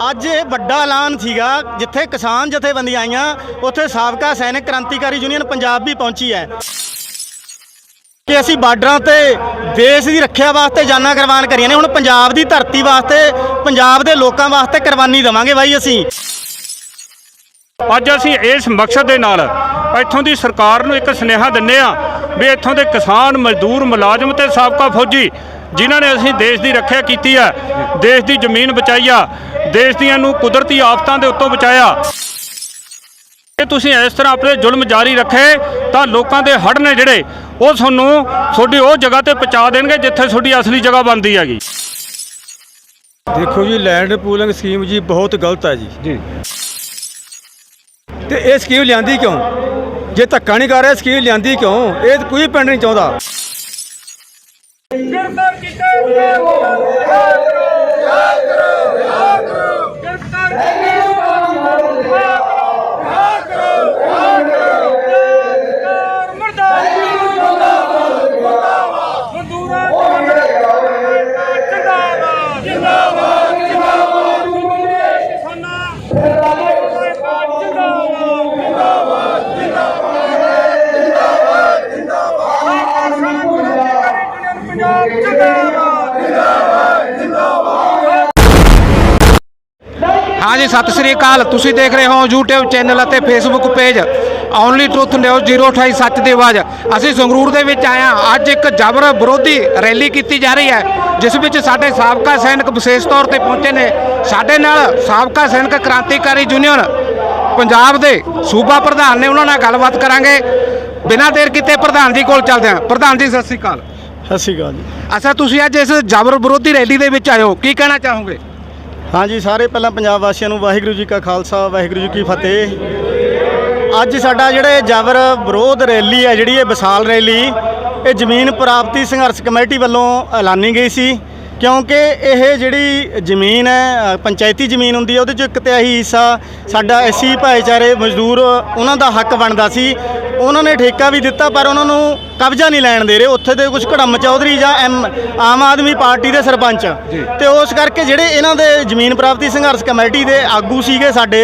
ਅੱਜ ਇਹ ਵੱਡਾ ਐਲਾਨ ਸੀਗਾ, ਜਿੱਥੇ ਕਿਸਾਨ ਜਥੇਬੰਦੀਆਂ ਆਈਆਂ, ਉੱਥੇ ਸਾਬਕਾ ਸੈਨਿਕ ਕ੍ਰਾਂਤੀਕਾਰੀ ਯੂਨੀਅਨ ਪੰਜਾਬ ਵੀ ਪਹੁੰਚੀ ਹੈ। ਕਿ ਅਸੀਂ ਬਾਰਡਰਾਂ ਤੇ ਦੇਸ਼ ਦੀ ਰੱਖਿਆ ਵਾਸਤੇ ਜਾਨਾਂ ਕੁਰਬਾਨ ਕਰੀਆਂ ਨੇ, ਹੁਣ ਪੰਜਾਬ ਦੀ ਧਰਤੀ ਵਾਸਤੇ, ਪੰਜਾਬ ਦੇ ਲੋਕਾਂ ਵਾਸਤੇ ਕੁਰਬਾਨੀ ਦੇਵਾਂਗੇ ਬਾਈ ਅਸੀਂ। ਅੱਜ ਅਸੀਂ ਇਸ ਮਕਸਦ ਦੇ ਨਾਲ ਇੱਥੋਂ ਦੀ ਸਰਕਾਰ ਨੂੰ ਇੱਕ ਸੁਨੇਹਾ ਦਿੰਨੇ ਆ ਵੀ ਇੱਥੋਂ ਦੇ ਕਿਸਾਨ, ਮਜ਼ਦੂਰ, ਮੁਲਾਜ਼ਮ ਤੇ ਸਾਬਕਾ ਫੌਜੀ ਜਿਨ੍ਹਾਂ ਨੇ ਅਸੀਂ ਦੇਸ਼ ਦੀ ਰੱਖਿਆ ਕੀਤੀ ਆ ਦੇਸ਼ ਦੀ ਜ਼ਮੀਨ ਬਚਾਈ ਆ ਦੇਸ਼ ਦੀਆਂ ਨੂੰ ਕੁਦਰਤੀ ਆਫਤਾਂ ਦੇ ਉੱਤੋਂ ਬਚਾਇਆ। ਜੇ ਤੁਸੀਂ ਇਸ ਤਰ੍ਹਾਂ ਆਪਣੇ ਜ਼ੁਲਮ ਜਾਰੀ ਰੱਖੇ ਤਾਂ ਲੋਕਾਂ ਦੇ ਹੜ ਨੇ ਜਿਹੜੇ ਉਹ ਤੁਹਾਨੂੰ ਤੁਹਾਡੀ ਉਹ ਜਗ੍ਹਾ ਤੇ ਪਹੁੰਚਾ ਦੇਣਗੇ ਜਿੱਥੇ ਤੁਹਾਡੀ ਅਸਲੀ ਜਗ੍ਹਾ ਬਣਦੀ ਹੈਗੀ। ਦੇਖੋ ਜੀ ਲੈਂਡ ਪੂਲਿੰਗ ਸਕੀਮ ਜੀ ਬਹੁਤ ਗਲਤ ਹੈ ਜੀ। ਜੀ। ਤੇ ਇਹ ਸਕੀਮ ਲਿਆਂਦੀ ਕਿਉਂ? ਜੇ ਧੱਕਾ ਨਹੀਂ ਕਰ ਰਿਹਾ ਸਕੀਮ ਲਿਆਂਦੀ ਕਿਉਂ? ਇਹ ਤਾਂ ਕੋਈ ਪਿੰਡ ਨਹੀਂ ਚਾਹੁੰਦਾ। nuevo. ਹਾਂਜੀ ਸਤਿ ਸ੍ਰੀ ਅਕਾਲ। ਤੁਸੀਂ ਦੇਖ ਰਹੇ ਹੋ YouTube ਚੈਨਲ ਅਤੇ Facebook page only truth news 028 ਸੱਚ ਦੀ ਆਵਾਜ਼। ਅਸੀਂ ਸੰਗਰੂਰ ਦੇ ਵਿੱਚ ਹਾਂ। ਅੱਜ ਇੱਕ ਜਬਰ ਵਿਰੋਧੀ ਰੈਲੀ ਕੀਤੀ ਜਾ ਰਹੀ ਹੈ ਜਿਸ ਵਿੱਚ ਸਾਡੇ ਸਾਬਕਾ ਸੈਨਿਕ ਵਿਸ਼ੇਸ਼ ਤੌਰ ਤੇ ਪਹੁੰਚੇ ਨੇ। ਸਾਡੇ ਨਾਲ ਸਾਬਕਾ ਸੈਨਿਕ ਕ੍ਰਾਂਤੀਕਾਰੀ ਯੂਨੀਅਨ ਪੰਜਾਬ ਦੇ ਸੂਬਾ ਪ੍ਰਧਾਨ ਨੇ ਉਹਨਾਂ ਨਾਲ ਗੱਲਬਾਤ ਕਰਾਂਗੇ। ਬਿਨਾਂ ਦੇਰ ਕੀਤੇ ਪ੍ਰਧਾਨ ਜੀ ਕੋਲ ਚੱਲਦੇ ਹਾਂ। ਪ੍ਰਧਾਨ ਜੀ ਸਤਿ ਸ੍ਰੀ ਅਕਾਲ। ਸਤਿ ਸ਼੍ਰੀ ਅਕਾਲ ਜੀ। ਅੱਛਾ ਤੁਸੀਂ ਅੱਜ ਇਸ ਜਬਰ ਵਿਰੋਧੀ ਰੈਲੀ ਦੇ ਵਿੱਚ ਆਏ ਹੋ। ਕੀ ਕਹਿਣਾ ਚਾਹੋਗੇ? ਹਾਂਜੀ, ਸਾਰੇ ਪਹਿਲਾਂ ਪੰਜਾਬ ਵਾਸੀਆਂ ਨੂੰ ਵਾਹਿਗੁਰੂ ਜੀ ਕਾ ਖਾਲਸਾ, ਵਾਹਿਗੁਰੂ ਜੀ ਕੀ ਫਤਿਹ। ਅੱਜ ਸਾਡਾ ਜਿਹੜੇ ਜਬਰ ਵਿਰੋਧ ਰੈਲੀ ਹੈ, ਜਿਹੜੀ ਇਹ ਵਿਸਾਲ ਰੈਲੀ, ਇਹ ਜ਼ਮੀਨ ਪ੍ਰਾਪਤੀ ਸੰਘਰਸ਼ ਕਮੇਟੀ ਵੱਲੋਂ ਐਲਾਨੀ ਗਈ ਸੀ। ਕਿਉਂਕਿ ਇਹ ਜਿਹੜੀ ਜ਼ਮੀਨ ਹੈ ਅ, ਪੰਚਾਇਤੀ ਜ਼ਮੀਨ ਹੁੰਦੀ ਹੈ ਉਹਦੇ ਚੋਂ ਇੱਕ ਤਿਹਾਈ ਹਿੱਸਾ ਸਾਡਾ ਐਸੀ ਭਾਈਚਾਰੇ ਮਜ਼ਦੂਰ ਉਹਨਾਂ ਦਾ ਹੱਕ ਬਣਦਾ ਸੀ। ਉਹਨਾਂ ਨੇ ਠੇਕਾ ਵੀ ਦਿੱਤਾ ਪਰ ਉਹਨਾਂ ਨੂੰ ਕਬਜ਼ਾ ਨਹੀਂ ਲੈਣ ਦੇ ਰਹੇ। ਉੱਥੇ ਦੇ ਕੁਝ ਘੜਮ ਚੌਧਰੀ ਜਾਂ ਐਮ ਆਮ ਆਦਮੀ ਪਾਰਟੀ ਦੇ ਸਰਪੰਚ। ਤੇ ਉਸ ਕਰਕੇ ਜਿਹੜੇ ਇਹਨਾਂ ਦੇ ਜ਼ਮੀਨ ਪ੍ਰਾਪਤੀ ਸੰਘਰਸ਼ ਕਮੇਟੀ ਦੇ ਆਗੂ ਸੀਗੇ ਸਾਡੇ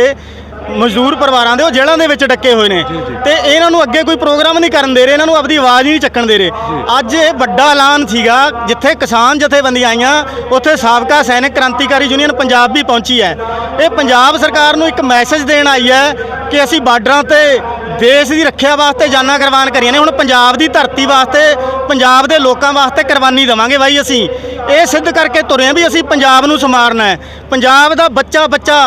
ਮਜ਼ਦੂਰ ਪਰਿਵਾਰਾਂ ਦੇ ਉਹ ਜੇਲ੍ਹਾਂ ਦੇ ਵਿੱਚ ਡੱਕੇ ਹੋਏ ਨੇ। ਤੇ ਇਹਨਾਂ ਨੂੰ ਅੱਗੇ ਕੋਈ ਪ੍ਰੋਗਰਾਮ ਨਹੀਂ ਕਰਨ ਦੇ ਰਹੇ ਇਹਨਾਂ ਨੂੰ ਆਪਣੀ ਆਵਾਜ਼ ਨਹੀਂ ਚੱਕਣ ਦੇ ਰਹੇ। ਅੱਜ ਇਹ ਵੱਡਾ ਐਲਾਨ ਸੀਗਾ ਜਿੱਥੇ ਕਿਸਾਨ ਜਥੇਬੰਦੀਆਂ ਆਈਆਂ ਉੱਥੇ ਸਾਬਕਾ ਸੈਨਿਕ ਕ੍ਰਾਂਤੀਕਾਰੀ ਯੂਨੀਅਨ ਪੰਜਾਬ ਵੀ ਪਹੁੰਚੀ ਹੈ। ਇਹ ਪੰਜਾਬ ਸਰਕਾਰ ਨੂੰ ਇੱਕ ਮੈਸੇਜ ਦੇਣ ਆਈ ਹੈ ਕਿ ਅਸੀਂ ਬਾਰਡਰਾਂ ਤੇ ਦੇਸ਼ ਦੀ ਰੱਖਿਆ ਵਾਸਤੇ ਜਾਨਾਂ ਕੁਰਬਾਨ ਕਰੀਆਂ ਨੇ। ਹੁਣ ਪੰਜਾਬ ਦੀ ਧਰਤੀ ਵਾਸਤੇ, ਪੰਜਾਬ ਦੇ ਲੋਕਾਂ ਵਾਸਤੇ ਕੁਰਬਾਨੀ ਦੇਵਾਂਗੇ ਬਾਈ ਅਸੀਂ। ਇਹ ਸਿੱਧ ਕਰਕੇ ਤੁਰੇ ਹਾਂ ਵੀ ਅਸੀਂ ਪੰਜਾਬ ਨੂੰ ਸਮਾਰਨਾ ਹੈ। ਪੰਜਾਬ ਦਾ ਬੱਚਾ ਬੱਚਾ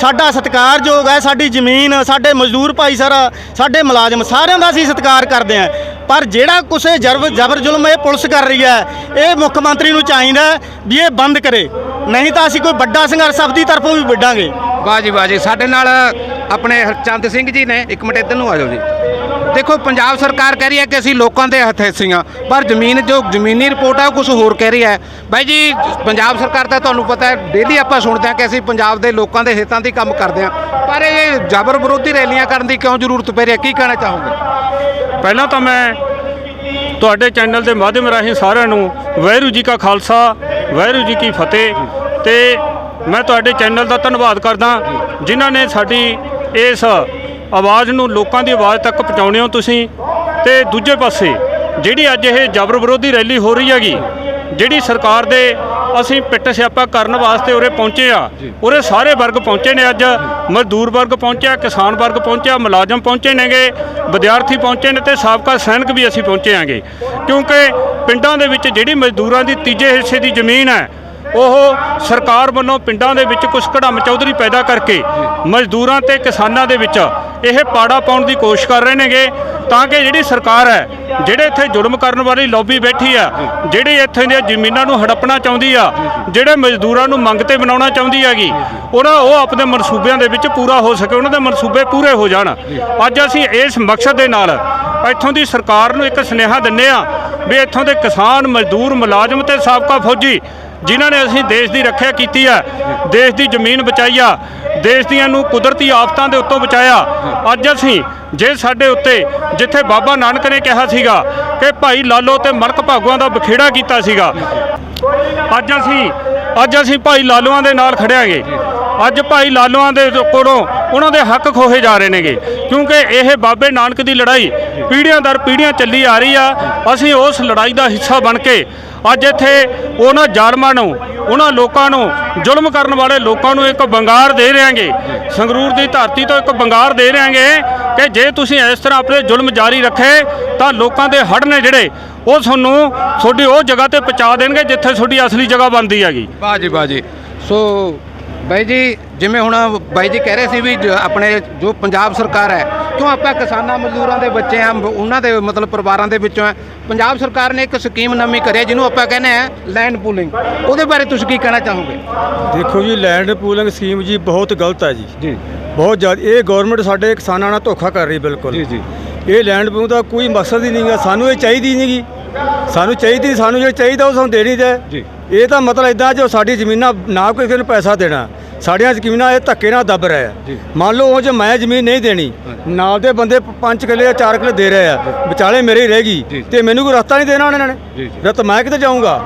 ਸਾਡਾ ਸਤਿਕਾਰਯੋਗ ਹੈ, ਸਾਡੀ ਜ਼ਮੀਨ, ਸਾਡੇ ਮਜ਼ਦੂਰ ਭਾਈਚਾਰਾ ਸਾਡੇ ਮੁਲਾਜ਼ਮ ਸਾਰਿਆਂ ਦਾ ਅਸੀਂ ਸਤਿਕਾਰ ਕਰਦੇ ਹਾਂ। ਪਰ ਜਿਹੜਾ ਕੁਛ ਜਰਬ ਜ਼ਬਰ ਜ਼ੁਲਮ ਇਹ ਪੁਲਿਸ ਕਰ ਰਹੀ ਹੈ, ਇਹ ਮੁੱਖ ਮੰਤਰੀ ਨੂੰ ਚਾਹੀਦਾ ਵੀ ਇਹ ਬੰਦ ਕਰੇ। ਨਹੀਂ ਤਾਂ ਅਸੀਂ ਕੋਈ ਵੱਡਾ ਸੰਘਰਸ਼ ਆਪਦੀ ਤਰਫੋਂ ਵੀ ਵਿੱਢਾਂਗੇ। ਵਾਹ ਜੀ ਵਾਹ ਜੀ ਸਾਡੇ ਨਾਲ ਆਪਣੇ ਹਰਚੰਦ ਸਿੰਘ ਜੀ ਨੇ, ਇੱਕ ਮਿੰਟ ਇੱਧਰ ਨੂੰ ਆ ਜਾਓ ਜੀ। ਦੇਖੋ, ਪੰਜਾਬ ਸਰਕਾਰ ਕਹਿ ਰਹੀ ਹੈ ਕਿ ਅਸੀਂ ਲੋਕਾਂ ਦੇ ਹੱਥ ਹਾਂ, ਪਰ ਜ਼ਮੀਨ ਜੋ ਜ਼ਮੀਨੀ ਰਿਪੋਰਟ ਹੈ ਉਹ ਕੁਝ ਹੋਰ ਕਹਿ ਰਹੀ ਹੈ। ਬਾਈ ਜੀ, ਪੰਜਾਬ ਸਰਕਾਰ ਤਾਂ ਤੁਹਾਨੂੰ ਪਤਾ ਹੈ ਡੇਲੀ ਆਪਾਂ ਸੁਣਦੇ ਹਾਂ ਕਿ ਅਸੀਂ ਪੰਜਾਬ ਦੇ ਲੋਕਾਂ ਦੇ ਹਿੱਤਾਂ ਦੀ ਕੰਮ ਕਰਦੇ ਹਾਂ, ਪਰ ਇਹ ਜ਼ਬਰ ਵਿਰੋਧੀ ਰੈਲੀਆਂ ਕਰਨ ਦੀ ਕਿਉਂ ਜ਼ਰੂਰਤ ਪੈ ਰਹੀ ਹੈ? ਕੀ ਕਹਿਣਾ ਚਾਹੋਗੇ? ਪਹਿਲਾਂ ਤਾਂ ਮੈਂ ਤੁਹਾਡੇ ਚੈਨਲ ਦੇ ਮਾਧਿਅਮ ਰਾਹੀਂ ਸਾਰਿਆਂ ਨੂੰ ਵਾਹਿਗੁਰੂ ਜੀ ਕਾ ਖਾਲਸਾ, ਵਾਹਿਗੁਰੂ ਜੀ ਕੀ ਫਤਿਹ ਤੇ ਮੈਂ ਤੁਹਾਡੇ ਚੈਨਲ ਦਾ ਧੰਨਵਾਦ ਕਰਦਾ, ਜਿਨ੍ਹਾਂ ਨੇ ਸਾਡੀ ਇਸ ਆਵਾਜ਼ ਨੂੰ ਲੋਕਾਂ ਦੀ ਆਵਾਜ਼ ਤੱਕ ਪਹੁੰਚਾਉਣੇ ਹੋ ਤੁਸੀਂ ਤੇ ਦੂਜੇ ਪਾਸੇ ਜਿਹੜੀ ਅੱਜ ਇਹ ਜਬਰ ਵਿਰੋਧੀ ਰੈਲੀ ਹੋ ਰਹੀ ਹੈਗੀ ਜਿਹੜੀ ਸਰਕਾਰ ਦੇ ਅਸੀਂ ਪਿੱਟ ਸਿਆਪਾ ਕਰਨ ਵਾਸਤੇ ਉਰੇ ਪਹੁੰਚੇ ਆ ਉਰੇ ਸਾਰੇ ਵਰਗ ਪਹੁੰਚੇ ਨੇ ਅੱਜ ਮਜ਼ਦੂਰ ਵਰਗ ਪਹੁੰਚਿਆ ਕਿਸਾਨ ਵਰਗ ਪਹੁੰਚਿਆ ਮੁਲਾਜ਼ਮ ਪਹੁੰਚੇ ਨੇਗੇ ਵਿਦਿਆਰਥੀ ਪਹੁੰਚੇ ਨੇ ਤੇ ਸਾਬਕਾ ਸੈਨਿਕ ਵੀ ਅਸੀਂ ਪਹੁੰਚੇ ਆਂਗੇ ਕਿਉਂਕਿ ਪਿੰਡਾਂ ਦੇ ਵਿੱਚ ਜਿਹੜੀ ਮਜ਼ਦੂਰਾਂ ਦੀ ਤੀਜੇ ਹਿੱਸੇ ਦੀ ਜ਼ਮੀਨ ਹੈ ਉਹ ਸਰਕਾਰ ਵੱਲੋਂ ਪਿੰਡਾਂ ਦੇ ਵਿੱਚ ਕੁਝ ਘੜਮ ਚੌਧਰੀ ਪੈਦਾ ਕਰਕੇ ਮਜ਼ਦੂਰਾਂ ਤੇ ਕਿਸਾਨਾਂ ਦੇ ਵਿੱਚ ਇਹ ਪਾੜਾ ਪਾਉਣ ਦੀ ਕੋਸ਼ਿਸ਼ ਕਰ ਰਹੇ ਨੇਗੇ, ਤਾਂ ਕਿ ਜਿਹੜੀ ਸਰਕਾਰ ਹੈ, ਜਿਹੜੇ ਇੱਥੇ ਜ਼ੁਲਮ ਕਰਨ ਵਾਲੀ ਲੌਬੀ ਬੈਠੀ ਆ, ਜਿਹੜੀ ਇੱਥੇ ਦੀਆਂ ਜ਼ਮੀਨਾਂ ਨੂੰ ਹੜੱਪਣਾ ਚਾਹੁੰਦੀ ਆ, ਜਿਹੜੇ ਮਜ਼ਦੂਰਾਂ ਨੂੰ ਮੰਗ ਤੇ ਬਣਾਉਣਾ ਚਾਹੁੰਦੀ ਹੈਗੀ, ਉਹਨਾਂ ਉਹ ਆਪਣੇ ਮਨਸੂਬਿਆਂ ਦੇ ਵਿੱਚ ਪੂਰਾ ਹੋ ਸਕੇ, ਉਹਨਾਂ ਦੇ ਮਨਸੂਬੇ ਪੂਰੇ ਹੋ ਜਾਣ। ਅੱਜ ਅਸੀਂ ਇਸ ਮਕਸਦ ਦੇ ਨਾਲ ਇੱਥੋਂ ਦੀ ਸਰਕਾਰ ਨੂੰ ਇੱਕ ਸੁਨੇਹਾ ਦਿੰਨੇ ਆ ਵੀ ਇੱਥੋਂ ਦੇ ਕਿਸਾਨ, ਮਜ਼ਦੂਰ, ਮੁਲਾਜ਼ਮ ਤੇ ਸਾਬਕਾ ਫੌਜੀ ਜਿਨ੍ਹਾਂ ਨੇ ਅਸੀਂ ਦੇਸ਼ ਦੀ ਰੱਖਿਆ ਕੀਤੀ ਆ, ਦੇਸ਼ ਦੀ ਜ਼ਮੀਨ ਬਚਾਈ ਆ, ਦੇਸ਼ ਦੀਆਂ ਨੂੰ ਕੁਦਰਤੀ ਆਫਤਾਂ ਦੇ ਉੱਤੋਂ ਬਚਾਇਆ। ਅੱਜ ਅਸੀਂ ਜੇ ਸਾਡੇ ਉੱਤੇ, ਜਿੱਥੇ ਬਾਬਾ ਨਾਨਕ ਨੇ ਕਿਹਾ ਸੀਗਾ ਕਿ ਭਾਈ ਲਾਲੋ ਤੇ ਮਲਕ ਭਾਗੂਆਂ ਦਾ ਬਖੇੜਾ ਕੀਤਾ ਸੀਗਾ, ਅੱਜ ਅਸੀਂ ਅੱਜ ਅਸੀਂ ਭਾਈ ਲਾਲੋਆਂ ਦੇ ਨਾਲ ਖੜਿਆਂਗੇ ਅੱਜ ਭਾਈ ਲਾਲੋਆਂ ਦੇ ਕੋਲੋਂ ਉਹਨਾਂ ਦੇ ਹੱਕ ਖੋਹੇ ਜਾ ਰਹੇ ਨੇਗੇ, ਕਿਉਂਕਿ ਇਹ ਬਾਬੇ ਨਾਨਕ ਦੀ ਲੜਾਈ ਪੀੜ੍ਹੀਆਂ ਦਰ ਪੀੜ੍ਹੀਆਂ ਚੱਲੀ ਆ ਰਹੀ ਆ। ਅਸੀਂ ਉਸ ਲੜਾਈ ਦਾ ਹਿੱਸਾ ਬਣ ਕੇ ਅੱਜ ਇੱਥੇ ਉਹਨਾਂ ਜ਼ਾਲਮਾਂ ਨੂੰ, ਉਹਨਾਂ ਲੋਕਾਂ ਨੂੰ ਜ਼ੁਲਮ ਕਰਨ ਵਾਲੇ ਲੋਕਾਂ ਨੂੰ ਇੱਕ ਬੰਗਾਰ ਦੇ ਰਹੇਗੇ ਸੰਗਰੂਰ ਦੀ ਧਰਤੀ ਤੋਂ ਇੱਕ ਬੰਗਾਰ ਦੇ ਰਹੇਗੇ ਕਿ ਜੇ ਤੁਸੀਂ ਇਸ ਤਰ੍ਹਾਂ ਆਪਣੇ ਜ਼ੁਲਮ ਜਾਰੀ ਰੱਖੇ, ਤਾਂ ਲੋਕਾਂ ਦੇ ਹੜ ਨੇ ਜਿਹੜੇ, ਉਹ ਤੁਹਾਨੂੰ ਤੁਹਾਡੀ ਉਹ ਜਗ੍ਹਾ ਤੇ ਪਹੁੰਚਾ ਦੇਣਗੇ ਜਿੱਥੇ ਤੁਹਾਡੀ ਅਸਲੀ ਜਗ੍ਹਾ ਬਣਦੀ ਹੈਗੀ। ਵਾਹ ਜੀ ਸੋ ਬਾਈ ਜੀ, ਜਿਵੇਂ ਹੁਣ ਬਾਈ ਜੀ ਕਹਿ ਰਹੇ ਸੀ ਵੀ ਜ- ਆਪਣੇ ਜੋ ਪੰਜਾਬ ਸਰਕਾਰ ਹੈ ਕਿਉਂ ਆਪਾਂ ਕਿਸਾਨਾਂ ਮਜ਼ਦੂਰਾਂ ਦੇ ਬੱਚੇ ਆ ਉਹਨਾਂ ਦੇ ਮਤਲਬ ਪਰਿਵਾਰਾਂ ਦੇ ਵਿੱਚੋਂ ਹੈ। ਪੰਜਾਬ ਸਰਕਾਰ ਨੇ ਇੱਕ ਸਕੀਮ ਨਵੀਂ ਕਰੀ ਜਿਹਨੂੰ ਆਪਾਂ ਕਹਿੰਦੇ ਆ ਲੈਂਡ ਪੂਲਿੰਗ ਉਹਦੇ ਬਾਰੇ ਤੁਸੀਂ ਕੀ ਕਹਿਣਾ ਚਾਹੋਗੇ? ਦੇਖੋ ਜੀ ਲੈਂਡ ਪੂਲਿੰਗ ਸਕੀਮ ਜੀ ਬਹੁਤ ਗਲਤ ਹੈ ਜੀ। ਜੀ। ਬਹੁਤ ਜ਼ਿਆਦਾ ਇਹ ਗਵਰਨਮੈਂਟ ਸਾਡੇ ਕਿਸਾਨਾਂ ਨਾਲ ਧੋਖਾ ਕਰ ਰਹੀ ਬਿਲਕੁਲ। ਜੀ, ਜੀ। ਇਹ ਲੈਂਡ ਪੂਲਿੰਗ ਦਾ ਕੋਈ ਮਕਸਦ ਹੀ ਨਹੀਂਗਾ ਸਾਨੂੰ ਇਹ ਚਾਹੀਦੀ ਨਹੀਂਗੀ ਸਾਨੂੰ ਚਾਹੀਦੀ ਸਾਨੂੰ ਜੇ ਚਾਹੀਦਾ ਉਹ ਸਾਨੂੰ ਦੇਣੀ ਦੇ ਜੀ। ਇਹ ਤਾਂ ਮਤਲਬ ਇਦਾਂ ਜੋ ਸਾਡੀ ਜ਼ਮੀਨਾਂ ਨਾ ਕੋਈ ਕਿਸੇ ਨੂੰ ਪੈਸਾ ਦੇਣਾ। ਸਾਡੀਆਂ ਜ਼ਮੀਨਾਂ ਇਹ ਧੱਕੇ ਨਾਲ ਦੱਬ ਰਿਹਾ ਜੀ। ਮੰਨ ਲਓ ਉਹ ਜੇ ਮੈਂ ਜ਼ਮੀਨ ਨਹੀਂ ਦੇਣੀ ਨਾਲ ਦੇ ਬੰਦੇ ਪੰਜ ਕਿੱਲੇ ਜਾਂ ਚਾਰ ਕਿੱਲੇ ਦੇ ਰਹੇ ਆ। ਵਿਚਾਲੇ ਮੇਰੀ ਹੀ ਰਹੇਗੀ ਜੀ। ਤੇ ਮੈਨੂੰ ਕੋਈ ਰਸਤਾ ਨਹੀਂ ਦੇਣਾ ਉਹਨਾਂ ਨੇ। ਰਤ ਮੈਂ ਕਿੱਥੇ ਜਾਊਂਗਾ?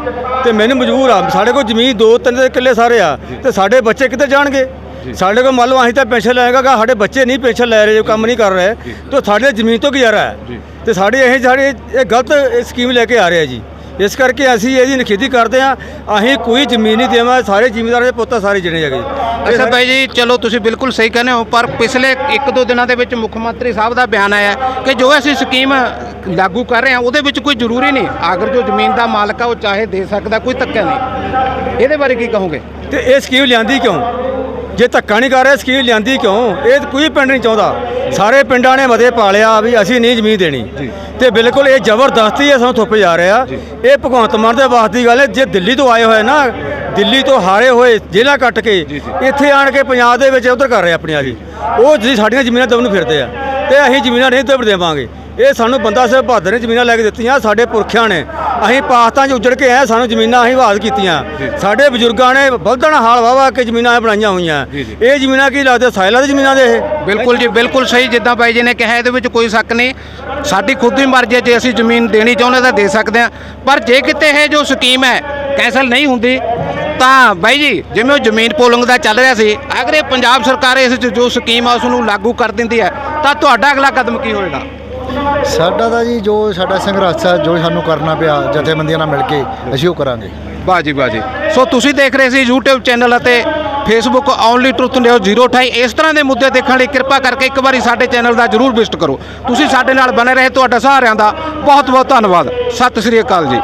ਤੇ ਮੈਨੂੰ ਮਜਬੂਰ ਆ ਸਾਡੇ ਕੋਲ ਜ਼ਮੀਨ ਦੋ ਤਿੰਨ ਕਿੱਲੇ ਸਾਰੇ ਆ। ਤੇ ਸਾਡੇ ਬੱਚੇ ਕਿੱਥੇ ਜਾਣਗੇ? ਸਾਡੇ ਕੋਲ ਮੰਨ ਲਓ ਅਸੀਂ ਤਾਂ ਪੈਨਸ਼ਨ ਲੈਗਾ ਸਾਡੇ ਬੱਚੇ ਨਹੀਂ ਪੈਨਸ਼ਨ ਲੈ ਰਹੇ ਜੋ ਕੰਮ ਨਹੀਂ ਕਰ ਰਹੇ ਤੇ ਸਾਡੇ ਜ਼ਮੀਨ ਤੋਂ ਗੁਜ਼ਾਰਾ ਹੈ। ਤੇ ਸਾਡੇ ਇਹ ਸਾਡੇ ਇਹ ਗਲਤ ਸਕੀਮ ਲੈ ਕੇ ਆ ਰਹੇ ਜੀ। ਇਸ ਕਰਕੇ ਅਸੀਂ ਇਹਦੀ ਨਖੇਦੀ ਕਰਦੇ ਆ ਅਸੀਂ ਕੋਈ ਜ਼ਮੀਨ ਨਹੀਂ ਦੇਵਾਂ ਸਾਰੇ ਜ਼ਿਮੀਂਦਾਰਾਂ ਦੇ ਪੁੱਤ ਆ ਸਾਰੇ ਜਿਹੜੇ ਹੈਗੇ। ਅੱਛਾ ਬਾਈ ਜੀ ਚਲੋ ਤੁਸੀਂ ਬਿਲਕੁਲ ਸਹੀ ਕਹਿੰਦੇ ਹੋ ਪਰ ਪਿਛਲੇ ਇੱਕ ਦੋ ਦਿਨਾਂ ਦੇ ਵਿੱਚ ਮੁੱਖ ਮੰਤਰੀ ਸਾਹਿਬ ਦਾ ਬਿਆਨ ਆਇਆ ਕਿ ਜੋ ਅਸੀਂ ਸਕੀਮ ਲਾਗੂ ਕਰ ਰਹੇ ਹਾਂ ਉਹਦੇ ਵਿੱਚ ਕੋਈ ਜ਼ਰੂਰੀ ਨਹੀਂ। ਅਗਰ ਜੋ ਜ਼ਮੀਨ ਦਾ ਮਾਲਕ ਆ ਉਹ ਚਾਹੇ ਦੇ ਸਕਦਾ ਕੋਈ ਧੱਕਾ ਨਹੀਂ। ਇਹਦੇ ਬਾਰੇ ਕੀ ਕਹੋਗੇ? ਤੇ ਇਹ ਸਕੀਮ ਲਿਆਂਦੀ ਕਿਉਂ? ਜੇ ਧੱਕਾ ਨਹੀਂ ਕਰ ਰਿਹਾ ਸਕੀਮ ਲਿਆਂਦੀ ਕਿਉਂ? ਇਹ ਕੋਈ ਪਿੰਡ ਨਹੀਂ ਚਾਹੁੰਦਾ। ਸਾਰੇ ਪਿੰਡਾਂ ਨੇ ਮਤੇ ਪਾਲਿਆ ਵੀ ਅਸੀਂ ਨਹੀਂ ਜ਼ਮੀਨ ਦੇਣੀ। ਤੇ ਬਿਲਕੁਲ ਇਹ ਜ਼ਬਰਦਸਤੀ ਹੈ ਸਾਨੂੰ ਥੁੱਪ ਜਾ ਰਿਹਾ। ਇਹ ਭਗਵੰਤ ਮਾਨ ਦੇ ਵਾਸ ਦੀ ਗੱਲ ਹੈ ਜੇ ਦਿੱਲੀ ਤੋਂ ਆਏ ਹੋਏ ਨਾ ਦਿੱਲੀ ਤੋਂ ਹਾਰੇ ਹੋਏ ਜ਼ਿਲ੍ਹਾ ਕੱਟ ਕੇ ਇੱਥੇ ਆਣ ਕੇ ਪੰਜਾਬ ਦੇ ਵਿੱਚ ਉਧਰ ਕਰ ਰਹੇ ਆਪਣੀਆਂ ਜੀ। ਉਹ ਜੀ ਸਾਡੀਆਂ ਜ਼ਮੀਨਾਂ ਦਬਨ ਫਿਰਦੇ ਆ। ਤੇ ਅਸੀਂ ਜ਼ਮੀਨਾਂ ਨਹੀਂ ਦਬ ਦੇਵਾਂਗੇ। ਇਹ ਸਾਨੂੰ ਬੰਦਾ ਸਾਹਿਬ ਬਹਾਦਰ ਨੇ ਜ਼ਮੀਨਾਂ ਲੈ ਕੇ ਦਿੱਤੀਆਂ ਸਾਡੇ ਪੁਰਖਿਆਂ ਨੇ। ਅਸੀਂ ਪਾਕਿਸਤਾਨ 'ਚ ਉੱਜੜ ਕੇ ਆਏ ਸਾਨੂੰ ਜ਼ਮੀਨਾਂ ਅਸੀਂ ਵਾਦ ਕੀਤੀਆਂ। ਸਾਡੇ ਬਜ਼ੁਰਗਾਂ ਨੇ ਬਲਦਣ ਹਾਲ ਵਾਵਾ ਕੇ ਜ਼ਮੀਨਾਂ ਬਣਾਈਆਂ ਹੋਈਆਂ। ਇਹ ਜ਼ਮੀਨਾਂ ਕੀ ਲੱਗਦੇ? ਸਾਇਲਾ ਦੀ ਜ਼ਮੀਨਾਂ ਦੇ ਇਹ? ਬਿਲਕੁਲ ਜੀ ਬਿਲਕੁਲ ਸਹੀ ਜਿੱਦਾਂ ਬਾਈ ਜੀ ਨੇ ਕਿਹਾ ਇਹਦੇ ਵਿੱਚ ਕੋਈ ਸ਼ੱਕ ਨਹੀਂ। ਸਾਡੀ ਖੁਦ ਦੀ ਮਰਜ਼ੀ ਹੈ ਜੇ ਅਸੀਂ ਜ਼ਮੀਨ ਦੇਣੀ ਚਾਹੁੰਦੇ ਤਾਂ ਦੇ ਸਕਦੇ ਹਾਂ। ਪਰ ਜੇ ਕਿਤੇ ਇਹ ਜੋ ਸਕੀਮ ਹੈ ਕੈਂਸਲ ਨਹੀਂ ਹੁੰਦੀ ਤਾਂ ਬਾਈ ਜੀ ਜਿਵੇਂ ਉਹ ਜ਼ਮੀਨ ਪੋਲਿੰਗ ਦਾ ਚੱਲ ਰਿਹਾ ਸੀ ਅਗਰ ਇਹ ਪੰਜਾਬ ਸਰਕਾਰ ਇਸ ਜੋ ਸਕੀਮ ਆ ਉਸ ਨੂੰ ਲਾਗੂ ਕਰ ਦਿੰਦੀ ਹੈ ਤਾਂ ਤੁਹਾਡਾ ਅਗਲਾ ਕਦਮ ਕੀ ਹੋਏਗਾ? ਸਾਡਾ ਤਾਂ ਜੀ ਜੋ ਸਾਡਾ ਸੰਘਰਸ਼ ਹੈ ਜੋ ਸਾਨੂੰ ਕਰਨਾ ਪਿਆ, ਜਥੇਬੰਦੀਆਂ ਨਾਲ ਮਿਲ ਕੇ ਅਸੀਂ ਉਹ ਕਰਾਂਗੇ। ਵਾਹ ਜੀ ਸੋ ਤੁਸੀਂ ਦੇਖ ਰਹੇ ਸੀ YouTube ਚੈਨਲ ਅਤੇ ਫੇਸਬੁੱਕ ਓਨਲੀ ਟਰੁੱਥ ਨਿਊਜ਼ 028 ਇਸ ਤਰ੍ਹਾਂ ਦੇ ਮੁੱਦੇ ਦੇਖਣ ਲਈ ਕਿਰਪਾ ਕਰਕੇ ਇੱਕ ਵਾਰੀ ਸਾਡੇ ਚੈਨਲ ਦਾ ਜਰੂਰ ਵਿਜ਼ਿਟ ਕਰੋ। ਤੁਸੀਂ ਸਾਡੇ ਨਾਲ ਬਣੇ ਰਹੇ, ਤੁਹਾਡਾ ਸਹਾਰਿਆਂ ਦਾ ਬਹੁਤ ਬਹੁਤ ਧੰਨਵਾਦ। ਸਤਿ ਸ੍ਰੀ ਅਕਾਲ ਜੀ।